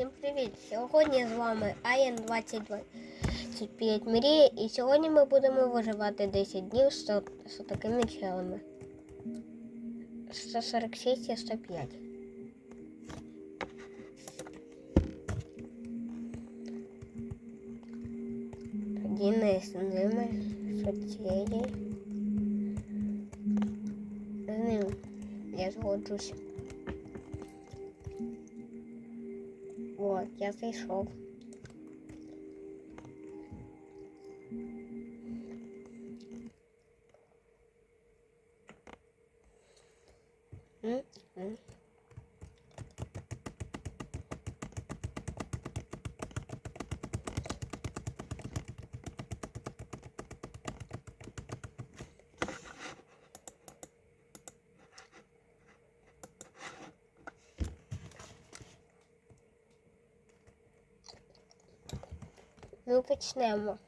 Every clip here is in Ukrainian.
Всім привіт! Сьогодні з вами Аян 2025 Мрія і сьогодні ми будемо виживати 10 днів з, з такими челами. 146 і 105. Тоді не з ними соцієї. З ним я згоджусь. Я зайшов. М, Ми почнемо.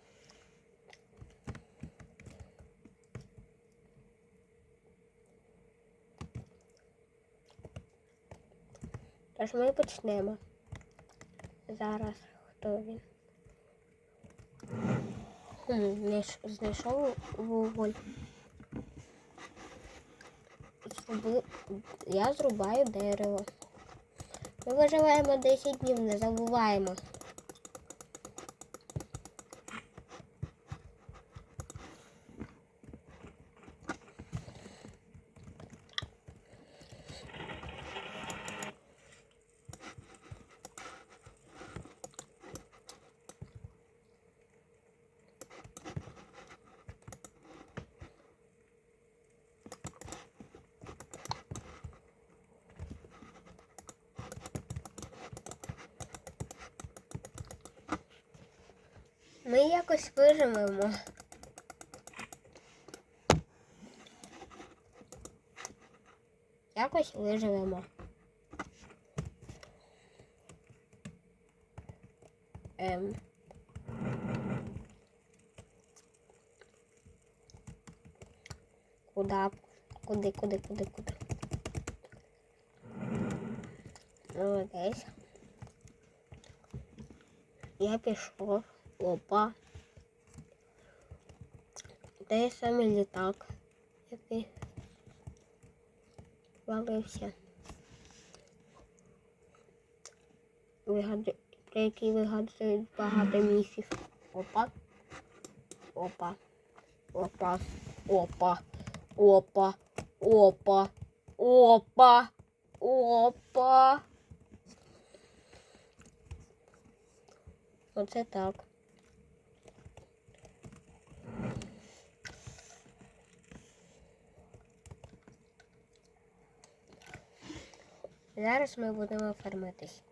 Тож ми почнемо. Зараз хто він? Хм, знайшов вуголь. Зроби... Я зрубаю дерево. Ми виживаємо 10 днів, не забуваємо. Ми якось виживемо. Якось виживемо. Ем. Куда? Куди, куди, куди, куди? Ну, десь. Я пішов. Опа. Де саме літак, який валився. Вигаду... Про який вигадують багато міфів. Опа. Опа. Опа. Опа. Опа. Опа. Опа. Опа. Оце так. Зараз ми будемо фармитись.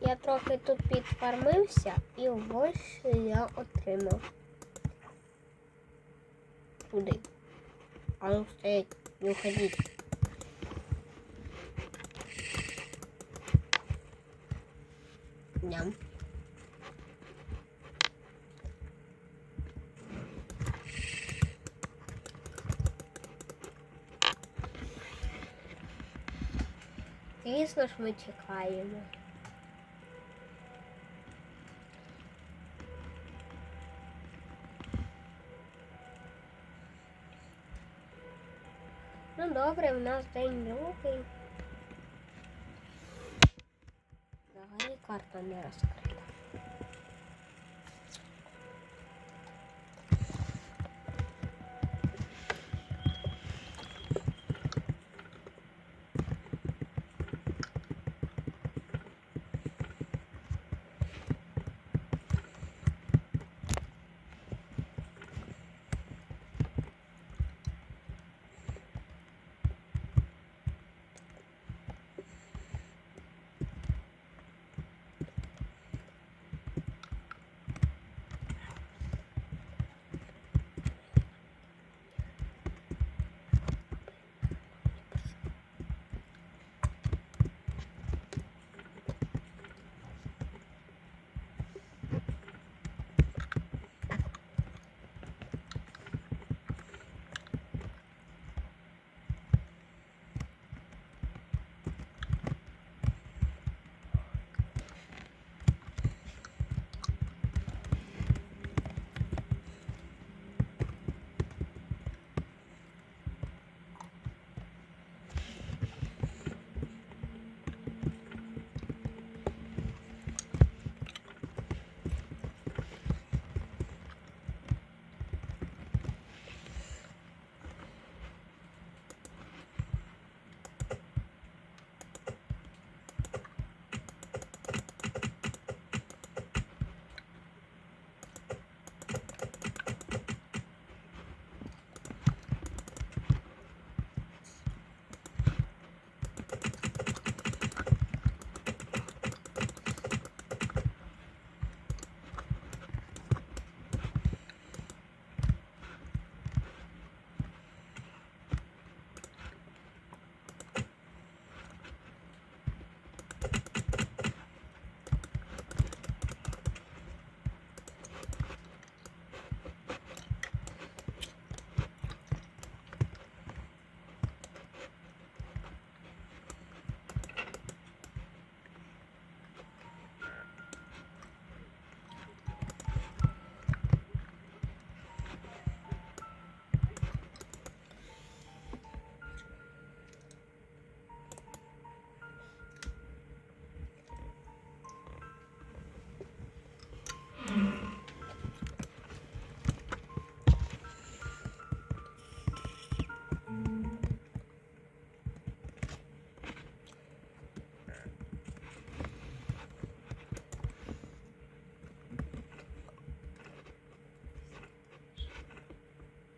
Я трохи тут підфармився і ось я отримав. Туди. А ну стоять, не уходіть. Ням. Звісно ж ми чекаємо. Ну добре, в нас день другий. Взагалі карта не розкрита.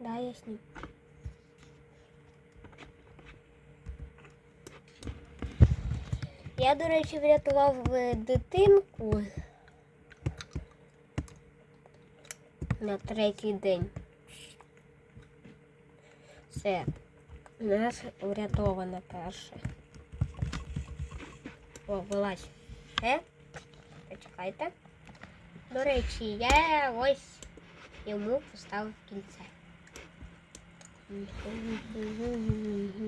Давай я сніму. Я, до речі, врятував е, дитинку на третій день. Все. У нас врятована перша. О, вилазь. Е? Почекайте. До речі, я ось йому поставив кільце. Так.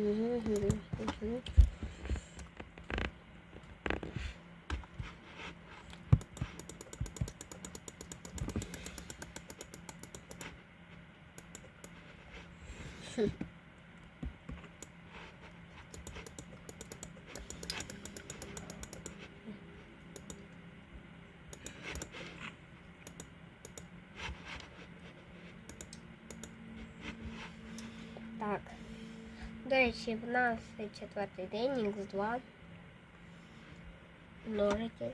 До речі, в нас четвертий день, Х2. Ножики.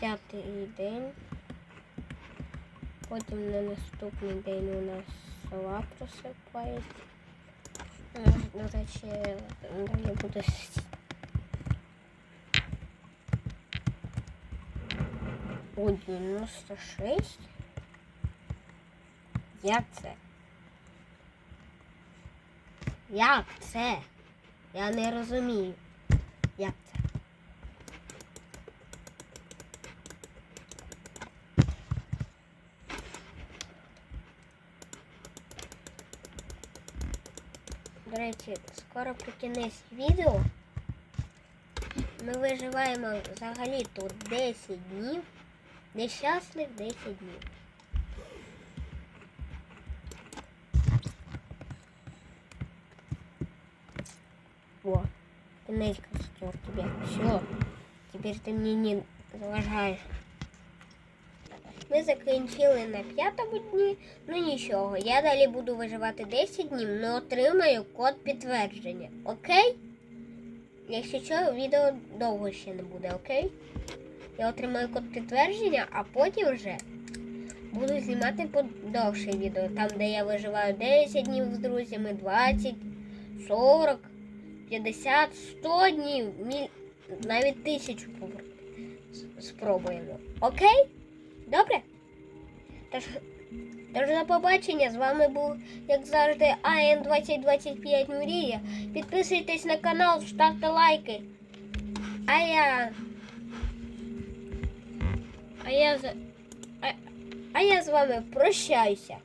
П'ятий день. Потім на наступний день у нас сова просипається. До речі, далі буде О, 96. Як це? Як це? Я не розумію. Як це? До речі, скоро про кінець відео. Ми виживаємо взагалі тут 10 днів. Нещасних 10 днів. О, кінець костер тебе. Все. Теперь ти мені не заважаєш. Ми закінчили на п'ятому дні. Ну нічого, я далі буду виживати 10 днів, але отримаю код підтвердження. Окей? Якщо що, відео довго ще не буде, окей? Я отримаю код підтвердження, а потім вже буду знімати подовше відео, там, де я виживаю 10 днів з друзями, 20, 40, 50, 100 днів, міль... навіть тисячу с- спробуємо. Окей? Добре? Тож, тож до побачення. З вами був, як завжди, АН 2025 Мрія. Підписуйтесь на канал, ставте лайки. А я. А я. А, а я з вами прощаюся.